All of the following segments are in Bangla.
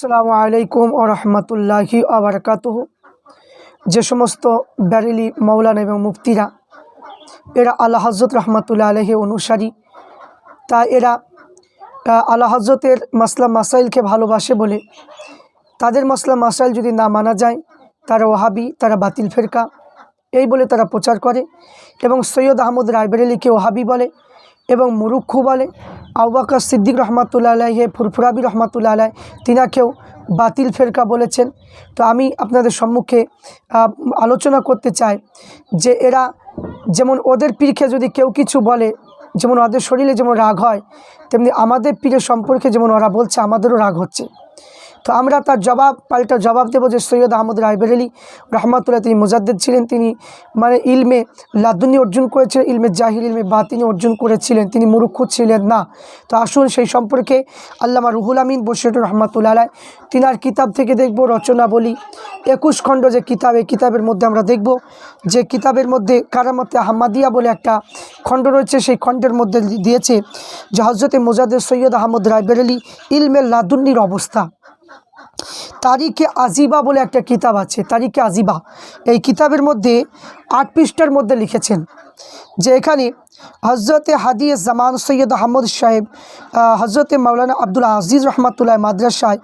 আসসালামু আলাইকুম ও রহমতুল্লাহি আবরকাত যে সমস্ত ব্যারেলি মৌলানা এবং মুফতিরা, এরা আল্লাহ হজরত রহমতুল্লাহ আলহি অনুসারী, তা এরা আল্লাহ হজরতের মাসলা মাসাইলকে ভালোবাসে বলে, তাদের মাসলা মাসাইল যদি না মানা যায়, তারা ওহাবি তারা বাতিল ফেরকা, এই বলে তারা প্রচার করে এবং সৈয়দ আহমদ রায়বেরেলিকে ওহাবি বলে এবং মুরুক্ষু বলে। আউবাকর সিদ্দিক রহমাতুল্লা আলাহে ফুরফুরাবি রহমাতুল্লা আলাই তিনাকেও বাতিল ফেরকা বলেছেন। তো আমি আপনাদের সম্মুখে আলোচনা করতে চাই যে এরা যেমন ওদের পীরকে যদি কেউ কিছু বলে, যেমন ওদের শরীরে যেমন রাগ হয়, তেমনি আমাদের পীরের সম্পর্কে যেমন ওরা বলছে, আমাদেরও রাগ হচ্ছে। তো আমরা তার জবাব, পাল্টা জবাব দেবো যে সৈয়দ আহমদ রায়বেরেলি রহমাতুল্লাহ তিনি মুজাদ্দেদ ছিলেন। তিনি মানে ইলমে লাদুনি অর্জন করেছিলেন, ইলমে জাহির, ইলমে বা তিনি অর্জন করেছিলেন। তিনি মুরুক্ষু ছিলেন না। তো আসুন সেই সম্পর্কে আল্লামা রুহুল আমিন বসির রহমাতুল্লাহ আলাই তিনার কিতাব থেকে দেখব, রচনা বলি। একুশ খণ্ড যে কিতাব, এই কিতাবের মধ্যে আমরা দেখব যে কিতাবের মধ্যে কারামতে আহমাদিয়া বলে একটা খণ্ড রয়েছে। সেই খণ্ডের মধ্যে দিয়েছে যে হজরতে মোজাদ্দের সৈয়দ আহমদ রায়বেরেলি ইলমে লাদুন্নির অবস্থা। তারিখে আজিবা বলে একটা কিতাব আছে, তারিখে আজিবা। এই কিতাবের মধ্যে আট পৃষ্ঠার মধ্যে লিখেছেন যে এখানে হজরতে হাদিয়ে জামান সৈয়দ আহমদ সাহেব হজরতে মাওলানা আব্দুল আজিজ রহমাতুল্লাহ মাদ্রাসায়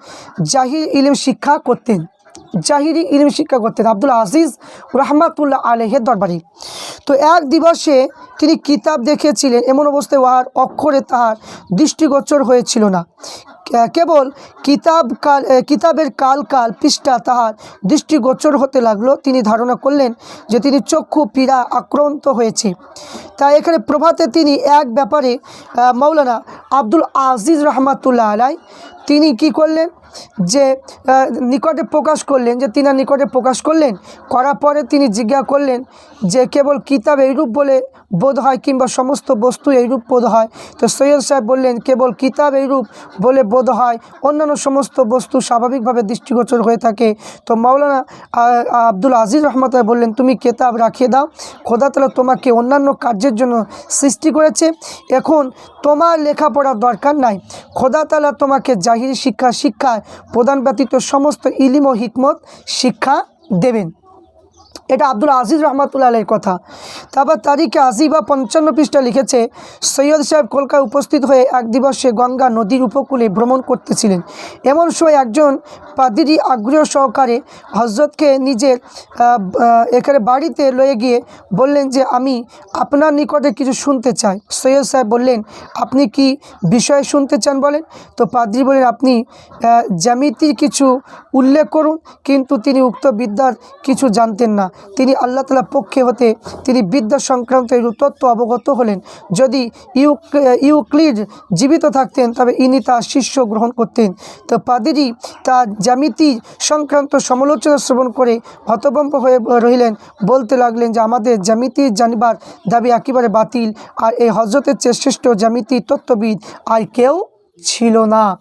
জাহির ইলিম শিক্ষা করতেন, জাহিরি ইলিম শিক্ষা করতেন আব্দুল আজিজ রহমাতুল্লাহ আলহের দরবারি। তো এক দিবসে তিনি কিতাব দেখেছিলেন। এমন অবস্থায় উহার অক্ষরে তাহার দৃষ্টিগোচর হয়েছিল না। কেবল কিতাব কাল কিতাবের কাল কাল পৃষ্ঠা তাহার দৃষ্টিগোচর হতে লাগল। তিনি ধারণা করলেন যে তিনি চক্ষু পীড়া আক্রান্ত হয়েছে। তাই এখানে প্রভাতে তিনি এক ব্যাপারে মৌলানা আব্দুল আজিজ রহমাতুল্লাহ আলাই তিনি কি করলেন? যে নিকটে প্রকাশ করলেন, যে তিনি নিকটে প্রকাশ করলেন, করার পরে তিনি জিজ্ঞাসা করলেন যে কেবল কিতাব এইরূপ বলে বোধ হয় কিংবা সমস্ত বস্তু এইরূপ বোধ হয়। তো সৈয়দ সাহেব বললেন, কেবল কিতাব এইরূপ বলে বোধ হয়, অন্যান্য সমস্ত বস্তু স্বাভাবিকভাবে দৃষ্টিগোচর হয়ে থাকে। তো মাওলানা আব্দুল আজিজ রহমত বললেন, তুমি কেতাব রাখিয়ে দাও, খোদা তালা তোমাকে অন্যান্য কার্যের জন্য সৃষ্টি করেছে। এখন তোমার লেখাপড়ার দরকার নাই। খোদা তালা তোমাকে জাহির শিক্ষা, শিক্ষায় প্রদান ব্যতীত সমস্ত ইলিম ও হিকমত শিক্ষা দেবেন। এটা আব্দুল আজিজ রহমাতুল্লাহ আলের কথা। তারপর তারিখে আজিবা পঞ্চান্ন পৃষ্ঠা লিখেছে, সৈয়দ সাহেব কলকাতায় উপস্থিত হয়ে এক দিবসে গঙ্গা নদীর উপকূলে ভ্রমণ করতেছিলেন। এমন সময় একজন পাদিরি আগ্রহ সহকারে হজরতকে নিজের এখানে বাড়িতে লয়ে গিয়ে বললেন যে, আমি আপনার নিকটে কিছু শুনতে চাই। সৈয়দ সাহেব বললেন, আপনি কি বিষয়ে শুনতে চান বলেন? তো পাদ্রি বলেন আপনি জ্যামিতির কিছু উল্লেখ করুন। কিন্তু তিনি উক্ত বিদ্যার কিছু জানতেন না। তিনি আল্লাহ তালার পক্ষে হতে তিনি বিদ্যা সংক্রান্ত এই তত্ত্ব অবগত হলেন। যদি ইউক ইউক্লিড জীবিত থাকতেন, তবে ইনি তার শিষ্য গ্রহণ করতেন। তো পাদিরি তার জ্যামিতি সংক্রান্ত সমালোচনা শ্রবণ করে হতভম্ব হয়ে রহিলেন। বলতে লাগলেন যে, আমাদের জ্যামিতি জানিবার দাবি একেবারে বাতিল। আর এই হজরতের চেয়ে শ্রেষ্ঠ জ্যামিতি তত্ত্ববিদ আর কেউ ছিল না।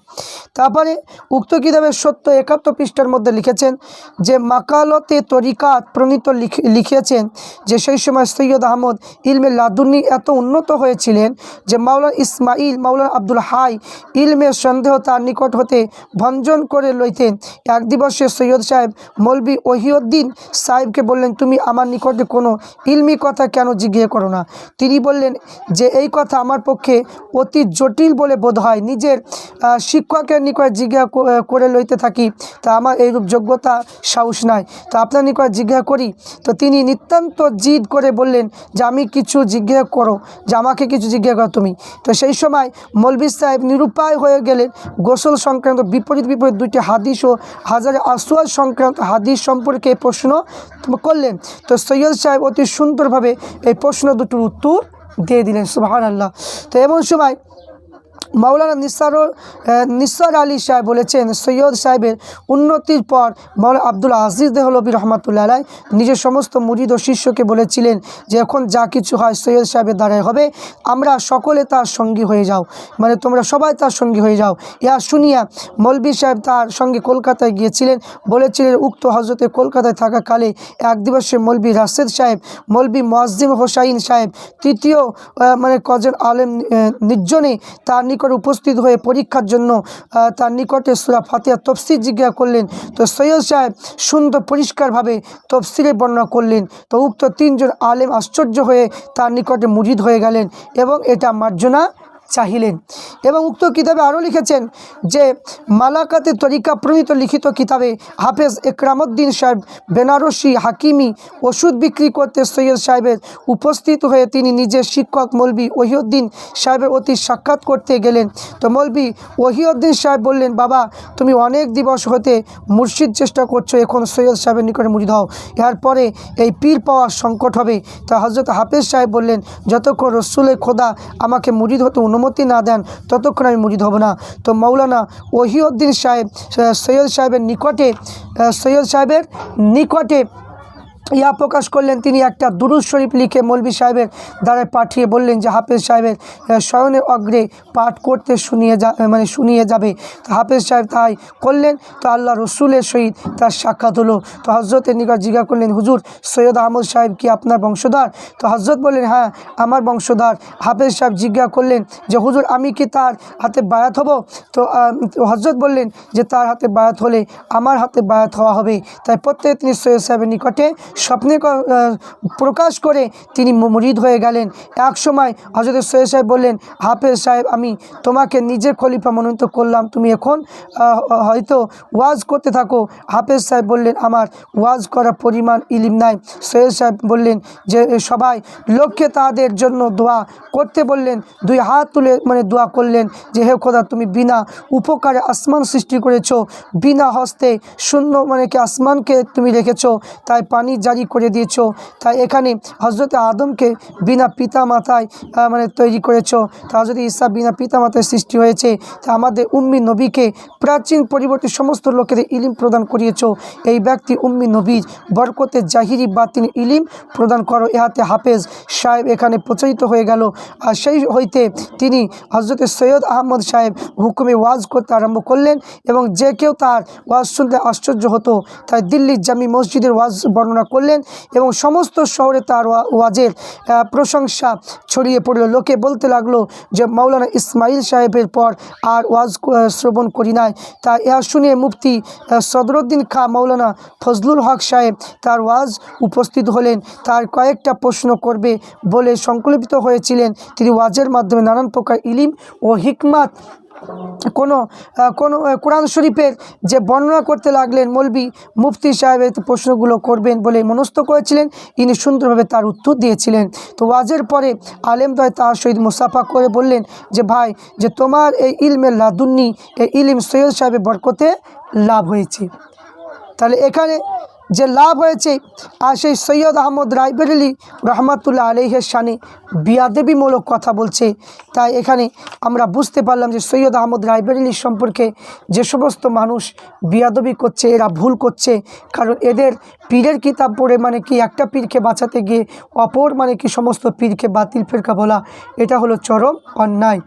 তারপরে উক্ত কিতাবের সত্য একাত্তর পৃষ্ঠার মধ্যে লিখেছেন যে, মাকালতে তরিকাত প্রণীত লিখ- লিখিয়েছেন যে, সেই সময় সৈয়দ আহমদ ইলমে লাদুন্নি এত উন্নত হয়েছিলেন যে, মাওলানা ইসমাইল, মাওলানা আব্দুল হাই ইলমের সন্দেহ তার নিকট হতে ভঞ্জন করে লইতেন। এক দিবসে সৈয়দ সাহেব মৌলবি ওহিউদ্দিন সাহেবকে বললেন, তুমি আমার নিকটে কোনো ইলমি কথা কেন জিজ্ঞেস করো না? তিনি বললেন যে, এই কথা আমার পক্ষে অতি জটিল বলে বোধ হয়। নিজের শিক্ষকের নিকট জিজ্ঞাসা করে লইতে থাকি, তা আমার এইরূপ যোগ্যতা, সাহস নাই। তো আপনার নিকট জিজ্ঞাসা করি, তো তিনি নিতান্ত জিদ করে বললেন, যে আমি কিছু জিজ্ঞাসা করো, যে আমাকে কিছু জিজ্ঞাসা করো তুমি। তো সেই সময় মৌলবী সাহেব নিরুপায় হয়ে গেলেন। গোসল সংক্রান্ত বিপরীত বিপরীত দুইটি হাদিস ও হাজারে আসওয়াল সংক্রান্ত হাদিস সম্পর্কে প্রশ্ন করলেন। তো সৈয়দ সাহেব অতি সুন্দরভাবে এই প্রশ্ন দুটোর উত্তর দিয়ে দিলেন সুবাহান আল্লাহ তো এমন সময় মাওলানা নিসার নিসার আলী সাহেব বলেছেন, সৈয়দ সাহেবের উন্নতির পর মাওলানা আব্দুল আজিজ দেহলবী রহমাতুল্লাহ আলাই নিজের সমস্ত মুরিদ ও শিষ্যকে বলেছিলেন যে এখন যা কিছু হয় সৈয়দ সাহেবের দ্বারাই হবে, আমরা সকলে তার সঙ্গী হয়ে যাও। মানে তোমরা সবাই তার সঙ্গী হয়ে যাও। ইয়া শুনিয়া মৌলবী সাহেব তার সঙ্গে কলকাতায় গিয়েছিলেন, বলেছিলেন, উক্ত হজরতে কলকাতায় থাকাকালে এক দিবসে মৌলবী রাশেদ সাহেব মৌলবী মোয়াজ্জিম হোসাইন সাহেব, তৃতীয় মানে কজন আলেম নির্জনে তার নিকট নিকট উপস্থিত হয়ে পরীক্ষার জন্য তার নিকটে সুরা ফাতিয়া তফসির জিজ্ঞাসা করলেন। তো সৈয়দ সাহেব সুন্দর পরিষ্কারভাবে তফসিরে বর্ণনা করলেন। তো উক্ত তিনজন আলেম আশ্চর্য হয়ে তার নিকটে মুজিদ হয়ে গেলেন এবং এটা মার্জনা চাহিলেন। এবং উক্ত কিতাবে আরও লিখেছেন যে, মালাকাতে তরিকা প্রণীত লিখিত কিতাবে হাফেজ একরামুদ্দিন সাহেব, বেনারসি হাকিমি ওষুধ বিক্রি করতে সৈয়দ সাহেবের উপস্থিত হয়ে তিনি নিজের শিক্ষক মৌলবি ওহিউদ্দিন সাহেবের অতি সাক্ষাৎ করতে গেলেন। তো মৌলবি ওহিউদ্দিন সাহেব বললেন, বাবা, তুমি অনেক দিবস হতে মুর্শিদ চেষ্টা করছ, এখন সৈয়দ সাহেবের নিকটে মুরিদ হও এরপরে এই পীর পাওয়ার সংকট হবে। তা হজরত হাফেজ সাহেব বললেন, যতক্ষণ রসুলের খোদা আমাকে মুরিদ হতে অনুমতি না দেন, ততক্ষণ আমি মুজিদ হব না। তো মৌলানা ওহিউদ্দিন সাহেব সৈয়দ সাহেবের নিকটে সৈয়দ সাহেবের নিকটে ইয়া প্রকাশ করলেন, তিনি একটা দুরুদ শরীফ লিখে মৌলবি সাহেবের দ্বারা পাঠিয়ে বললেন যে, হাফেজ সাহেবের শয়নের অগ্রে পাঠ করতে শুনিয়ে যা মানে শুনিয়ে যাবে। তো হাফেজ সাহেব তাই করলেন, তো আল্লাহ রসুলের সহিত তার সাক্ষাৎ হলো। তো হজরতের নিকট জিজ্ঞাসা করলেন, হুজুর, সৈয়দ আহমদ সাহেব কি আপনার বংশধর? তো হজরত বললেন হ্যাঁ আমার বংশধর। হাফেজ সাহেব জিজ্ঞাসা করলেন যে, হুজুর, আমি কি তার হাতে বায়াত হব? তো হজরত বললেন যে, তার হাতে বায়াত হলে আমার হাতে বায়াত হওয়া হবে। তাই প্রত্যেক তিনি সৈয়দ সাহেবের নিকটে স্বপ্নে প্রকাশ করে তিনি মুরিদ হয়ে গেলেন। এক সময় হজরত সৈয়দ সাহেব বললেন, হাফেজ সাহেব, আমি তোমাকে নিজের খলিফা মনোনীত করলাম। তুমি এখন হয়তো ওয়াজ করতে থাকো। হাফেজ সাহেব বললেন, আমার ওয়াজ করার পরিমাণ ইলিম নাই। সৈয়দ সাহেব বললেন, যে সবাই লক্ষ্যে তাদের জন্য দোয়া করতে বললেন, দুই হাত তুলে মানে দোয়া করলেন যে, হে খোদা, তুমি বিনা উপকারে আসমান সৃষ্টি করেছ, বিনা হস্তে শূন্য মানে কি আসমানকে তুমি রেখেছো, তাই পানি জারি করে দিয়েছ। তাই এখানে হজরত আদমকে বিনা পিতা মাতায় মানে তৈরি করেছ। তা হজরত ঈসা বিনা পিতা মাতায় সৃষ্টি হয়েছে, তা আমাদের উম্মি নবীকে প্রাচীন পরিবর্তে সমস্ত লোকেদের ইলিম প্রদান করিয়েছ। এই ব্যক্তি উম্মি নবীর বরকতে জাহিরি বা তিনি ইলিম প্রদান করো। ইহাতে হাফেজ সাহেব এখানে প্রচারিত হয়ে গেল। আর সেই হইতে তিনি হজরত সৈয়দ আহমদ সাহেব হুকুমে ওয়াজ করতে আরম্ভ করলেন এবং যে কেউ তার ওয়াজ শুনতে আশ্চর্য হতো। তাই দিল্লির জামি মসজিদের ওয়াজ বর্ণনা করলেন এবং সমস্ত শহরে তার ওয়াজের প্রশংসা ছড়িয়ে পড়ল। লোকে বলতে লাগল যে, মাওলানা ইসমাইল সাহেবের পর আর ওয়াজ শ্রবণ করি নাই। তা ইহা শুনে মুফতি সদরুদ্দিন খা, মাওলানা ফজলুল হক সাহেব তার ওয়াজ উপস্থিত হলেন। তার কয়েকটা প্রশ্ন করবে বলে সংকল্পিত হয়েছিলেন। তিনি ওয়াজের মাধ্যমে নানান প্রকার ইলিম ও হিকমাত কোনো কোনো কোরআন শরীফের যে বর্ণনা করতে লাগলেন মলবি মুফতি সাহেবের প্রশ্নগুলো করবেন বলে মনস্থ করেছিলেন। ইনি সুন্দরভাবে তার উত্তর দিয়েছিলেন। তো ওয়াজের পরে আলেম আলেমদয় তার সহিত মুসাফা করে বললেন যে, ভাই, যে তোমার এই ইলমের লাদুন্নি, এই ইলিম সৈয়দ সাহেবের বরকতে লাভ হয়েছে। তাহলে এখানে যে লাভ হয়েছে, আর সেই সৈয়দ আহমদ রায়বেরেলি রহমাতুল্লাহ আলহের শানে বিয়াদেবীমূলক কথা বলছে। তাই এখানে আমরা বুঝতে পারলাম যে সৈয়দ আহমদ রায়বেরেলি সম্পর্কে যে সমস্ত মানুষ বিয়াদবি করছে, এরা ভুল করছে। কারণ এদের পীরের কিতাব পড়ে মানে কি একটা পীরকে বাঁচাতে গিয়ে অপর মানে কি সমস্ত পীরকে বাতিল, ফেরকা বলা, এটা হলো চরম অন্যায়।